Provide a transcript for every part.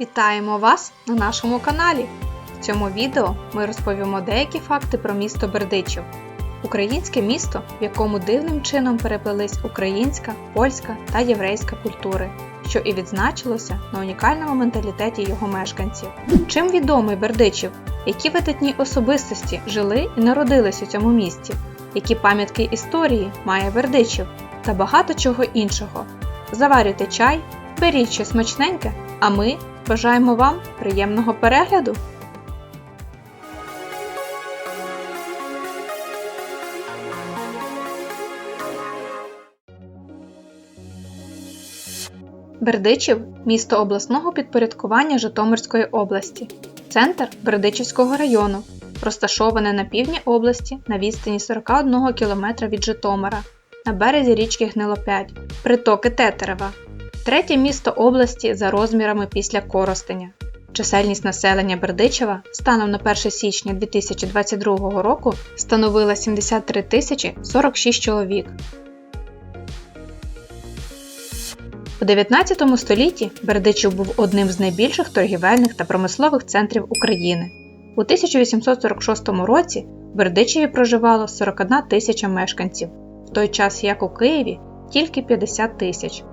Вітаємо вас на нашому каналі! В цьому відео ми розповімо деякі факти про місто Бердичів. Українське місто, в якому дивним чином переплелись українська, польська та єврейська культури, що і відзначилося на унікальному менталітеті його мешканців. Чим відомий Бердичів? Які видатні особистості жили і народились у цьому місті? Які пам'ятки історії має Бердичів? Та багато чого іншого. Заварюйте чай, беріть щось смачненьке, а ми бажаємо вам приємного перегляду! Бердичів місто обласного підпорядкування Житомирської області, центр Бердичівського району, розташоване на півдні області на відстані 41 км від Житомира, на березі річки Гнилопять, притоки Тетерева, третє місто області за розмірами після Коростеня. Чисельність населення Бердичева станом на 1 січня 2022 року становила 73 тисячі 46 чоловік. У 19 столітті Бердичів був одним з найбільших торгівельних та промислових центрів України. У 1846 році в Бердичеві проживало 41 тисяча мешканців, в той час як у Києві тільки 50 тисяч.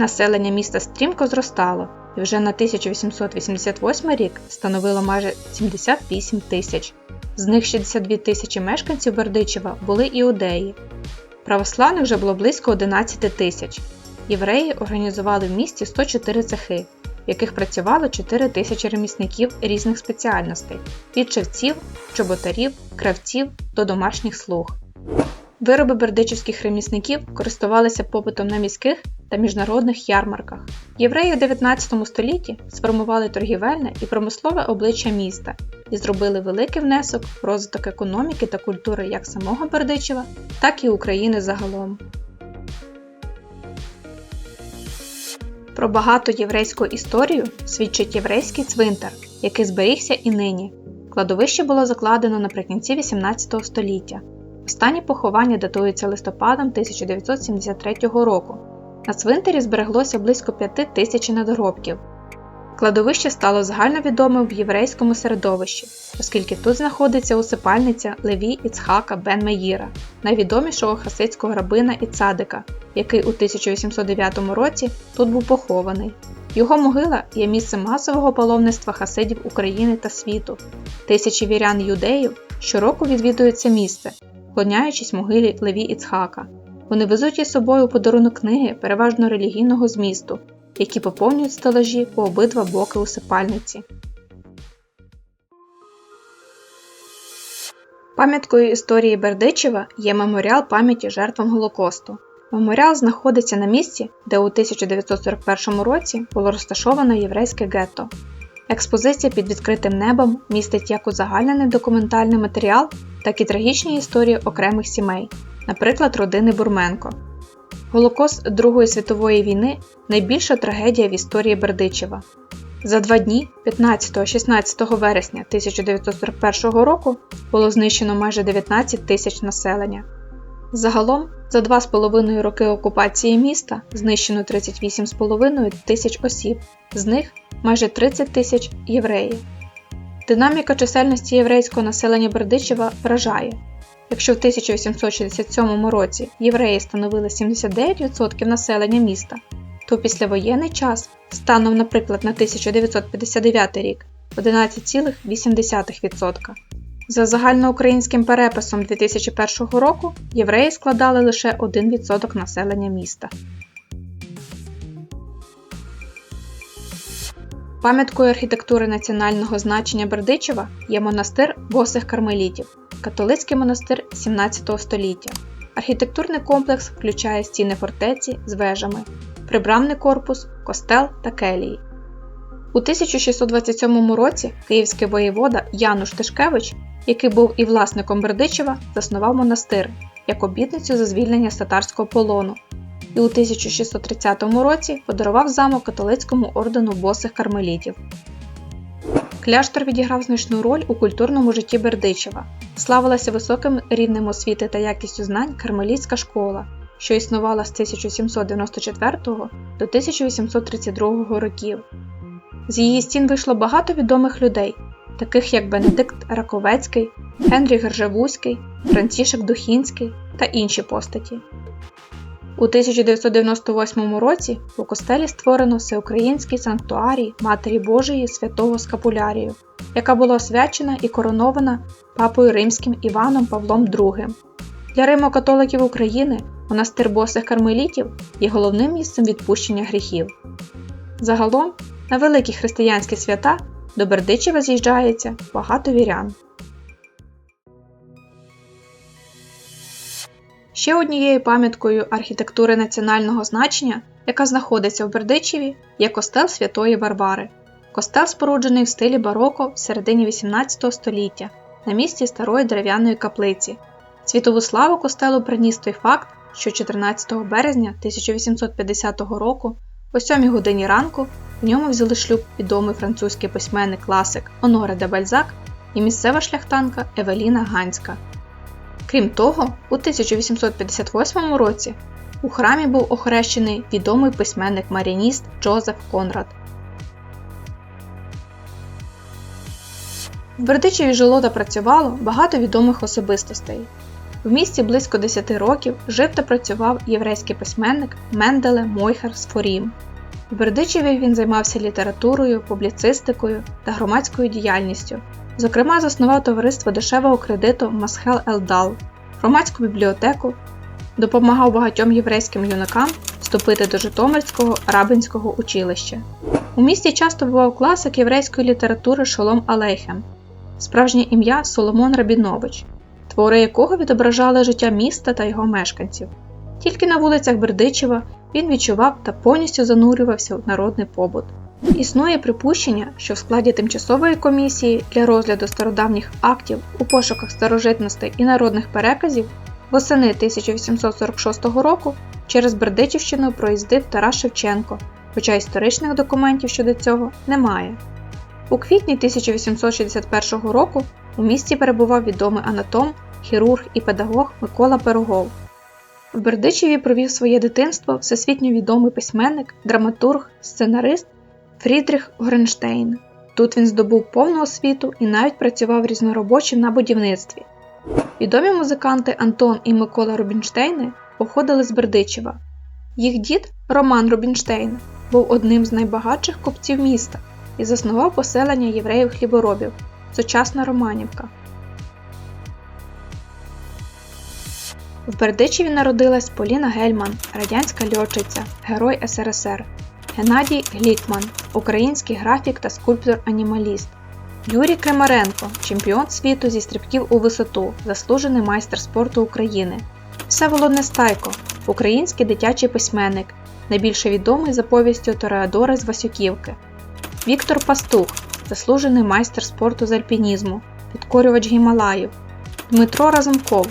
Населення міста стрімко зростало і вже на 1888 рік становило майже 78 тисяч. З них 62 тисячі мешканців Бердичева були іудеї. Православних вже було близько 11 тисяч. Євреї організували в місті 104 цехи, в яких працювало 4 тисячі ремісників різних спеціальностей від шевців, чоботарів, кравців до домашніх слуг. Вироби бердичівських ремісників користувалися попитом на міських та міжнародних ярмарках. Євреї у 19 столітті сформували торгівельне і промислове обличчя міста і зробили великий внесок в розвиток економіки та культури як самого Бердичева, так і України загалом. Про багату єврейську історію свідчить єврейський цвинтар, який зберігся і нині. Кладовище було закладено наприкінці 18 століття. Останні поховання датуються листопадом 1973 року. На цвинтарі збереглося близько 5 тисяч надгробків. Кладовище стало загальновідомим в єврейському середовищі, оскільки тут знаходиться усипальниця Леві Іцхака Бен Меїра, найвідомішого хасидського рабина і цадика, який у 1809 році тут був похований. Його могила є місцем масового паломництва хасидів України та світу. Тисячі вірян юдеїв щороку відвідують це місце, вклоняючись могилі Леві Іцхака. Вони везуть із собою подарунок книги переважно релігійного змісту, які поповнюють стелажі по обидва боки усипальниці. Пам'яткою історії Бердичева є меморіал пам'яті жертвам Голокосту. Меморіал знаходиться на місці, де у 1941 році було розташовано єврейське гетто. Експозиція під відкритим небом містить як узагальнений документальний матеріал, так і трагічні історії окремих сімей, наприклад, родини Бурменко. Голокост Другої світової війни найбільша трагедія в історії Бердичева. За два дні, 15-16 вересня 1941 року, було знищено майже 19 тисяч населення. Загалом, за два з половиною роки окупації міста знищено 38,5 тисяч осіб, з них майже 30 тисяч євреїв. Динаміка чисельності єврейського населення Бердичева вражає. Якщо в 1867 році євреї становили 79% населення міста, то післявоєнний час, станом, наприклад, на 1959 рік 11,8%. За загальноукраїнським переписом 2001 року євреї складали лише 1% населення міста. Пам'яткою архітектури національного значення Бердичева є монастир босих кармелітів, католицький монастир 17 століття. Архітектурний комплекс включає стіни фортеці з вежами, прибрамний корпус, костел та келії. У 1627 році київський воєвода Януш Тишкевич, який був і власником Бердичева, заснував монастир як обітницю за звільнення з полону і у 1630 році подарував замок католицькому ордену босих кармелітів. Кляштор відіграв значну роль у культурному житті Бердичева, славилася високим рівнем освіти та якістю знань Кармелітська школа, що існувала з 1794 до 1832 років. З її стін вийшло багато відомих людей, таких як Бенедикт Раковецький, Генрій Гержавузький, Францішек Духінський та інші постаті. У 1998 році у костелі створено Всеукраїнський санктуарій Матері Божої Святого Скапулярію, яка була освячена і коронована папою римським Іваном Павлом II. Для римокатоликів України монастир босих кармелітів є головним місцем відпущення гріхів. Загалом, на великі християнські свята до Бердичева з'їжджається багато вірян. Ще однією пам'яткою архітектури національного значення, яка знаходиться в Бердичеві, є костел Святої Варвари. Костел споруджений в стилі бароко в середині 18 століття на місці старої дерев'яної каплиці. Світову славу костелу приніс той факт, що 14 березня 1850 року, о 7 годині ранку, в ньому взяли шлюб відомий французький письменник класик Оноре де Бальзак і місцева шляхтанка Евеліна Ганська. Крім того, у 1858 році у храмі був охрещений відомий письменник марініст Джозеф Конрад. В Бердичеві жило та працювало багато відомих особистостей. В місті близько 10 років жив та працював єврейський письменник Менделе Мойхер Сфорім. В Бердичеві він займався літературою, публіцистикою та громадською діяльністю. Зокрема, заснував товариство дешевого кредиту Масхел Елдал, громадську бібліотеку, допомагав багатьом єврейським юнакам вступити до Житомирського рабинського училища. У місті часто бував класик єврейської літератури Шолом Алейхем, справжнє ім'я Соломон Рабінович, твори якого відображали життя міста та його мешканців. Тільки на вулицях Бердичева він відчував та повністю занурювався в народний побут. Існує припущення, що в складі тимчасової комісії для розгляду стародавніх актів у пошуках старожитностей і народних переказів восени 1846 року через Бердичівщину проїздив Тарас Шевченко, хоча історичних документів щодо цього немає. У квітні 1861 року у місті перебував відомий анатом, хірург і педагог Микола Пирогов. В Бердичеві провів своє дитинство всесвітньо відомий письменник, драматург, сценарист Фрідріх Горенштейн. Тут він здобув повну освіту і навіть працював різноробочим на будівництві. Відомі музиканти Антон і Микола Рубінштейни походили з Бердичева. Їх дід Роман Рубінштейн був одним з найбагатших купців міста і заснував поселення євреїв-хліборобів сучасна Романівка. В Бердичеві народилась Поліна Гельман, радянська льотчиця, герой СРСР, Геннадій Глікман, український графік та скульптор-анімаліст, Юрій Кремаренко, чемпіон світу зі стрибків у висоту, заслужений майстер спорту України, Всеволод Нестайко, український дитячий письменник, найбільше відомий за повістю Тореадора з Васюківки, Віктор Пастух, заслужений майстер спорту з альпінізму, підкорювач Гімалаїв, Дмитро Разумков,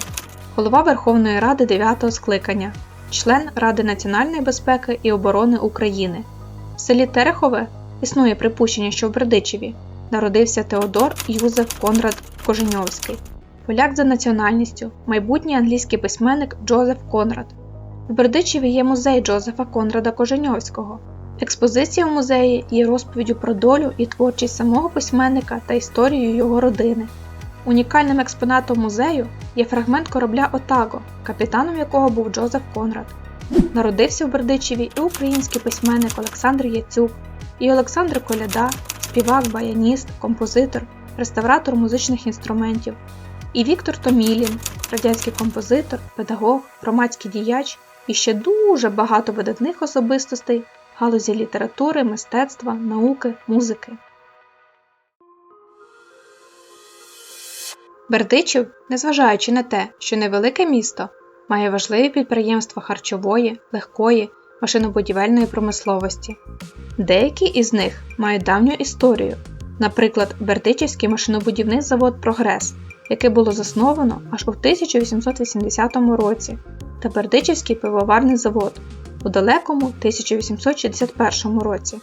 голова Верховної Ради 9 скликання, член Ради національної безпеки і оборони України. В селі Терехове існує припущення, що в Бердичеві народився Теодор Юзеф Конрад Коженьовський, поляк за національністю, майбутній англійський письменник Джозеф Конрад. В Бердичеві є музей Джозефа Конрада Коженьовського. Експозиція в музеї є розповіддю про долю і творчість самого письменника та історію його родини. Унікальним експонатом музею є фрагмент корабля Отаго, капітаном якого був Джозеф Конрад. Народився в Бердичеві і український письменник Олександр Яцюк, і Олександр Коляда, співак, баяніст, композитор, реставратор музичних інструментів, і Віктор Томілін, радянський композитор, педагог, громадський діяч і ще дуже багато видатних особистостей галузі літератури, мистецтва, науки, музики. Бердичів, незважаючи на те, що невелике місто, має важливі підприємства харчової, легкої, машинобудівельної промисловості. Деякі із них мають давню історію, наприклад, Бердичівський машинобудівний завод Прогрес, який було засновано аж у 1880 році, та Бердичівський пивоварний завод у далекому 1861 році.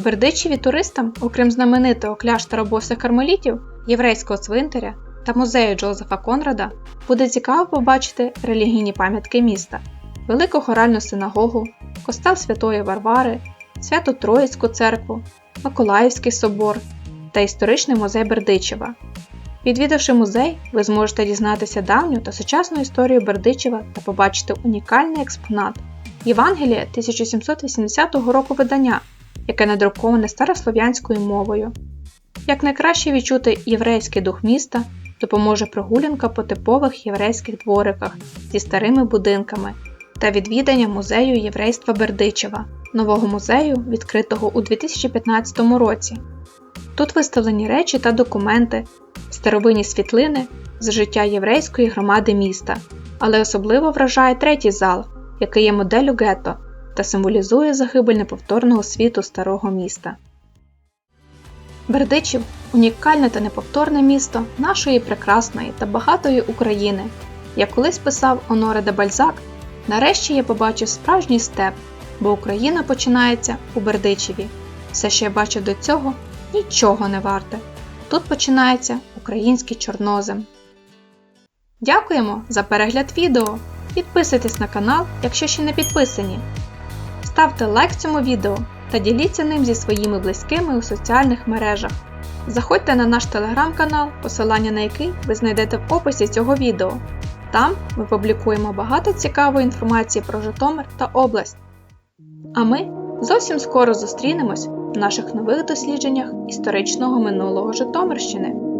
Бердичеві туристам, окрім знаменитого кляштера босих кармелітів, єврейського цвинтаря та музею Джозефа Конрада, буде цікаво побачити релігійні пам'ятки міста. Велику хоральну синагогу, костел Святої Варвари, Свято Троїцьку церкву, Миколаївський собор та історичний музей Бердичева. Відвідавши музей, ви зможете дізнатися давню та сучасну історію Бердичева та побачити унікальний експонат Євангелія 1780 року видання, яке надруковане старослов'янською мовою. Як найкраще відчути єврейський дух міста, допоможе прогулянка по типових єврейських двориках зі старими будинками та відвідання музею єврейства Бердичева, нового музею, відкритого у 2015 році. Тут виставлені речі та документи, старовинні світлини з життя єврейської громади міста, але особливо вражає третій зал, який є моделлю гетто та символізує загибель неповторного світу старого міста. Бердичів унікальне та неповторне місто нашої прекрасної та багатої України. Як колись писав Оноре де Бальзак, нарешті я побачив справжній степ, бо Україна починається у Бердичеві. Все, що я бачив до цього, нічого не варте. Тут починається український чорнозем. Дякуємо за перегляд відео. Підписуйтесь на канал, якщо ще не підписані. Ставте лайк цьому відео та діліться ним зі своїми близькими у соціальних мережах. Заходьте на наш телеграм-канал, посилання на який ви знайдете в описі цього відео. Там ми публікуємо багато цікавої інформації про Житомир та область. А ми зовсім скоро зустрінемось в наших нових дослідженнях історичного минулого Житомирщини.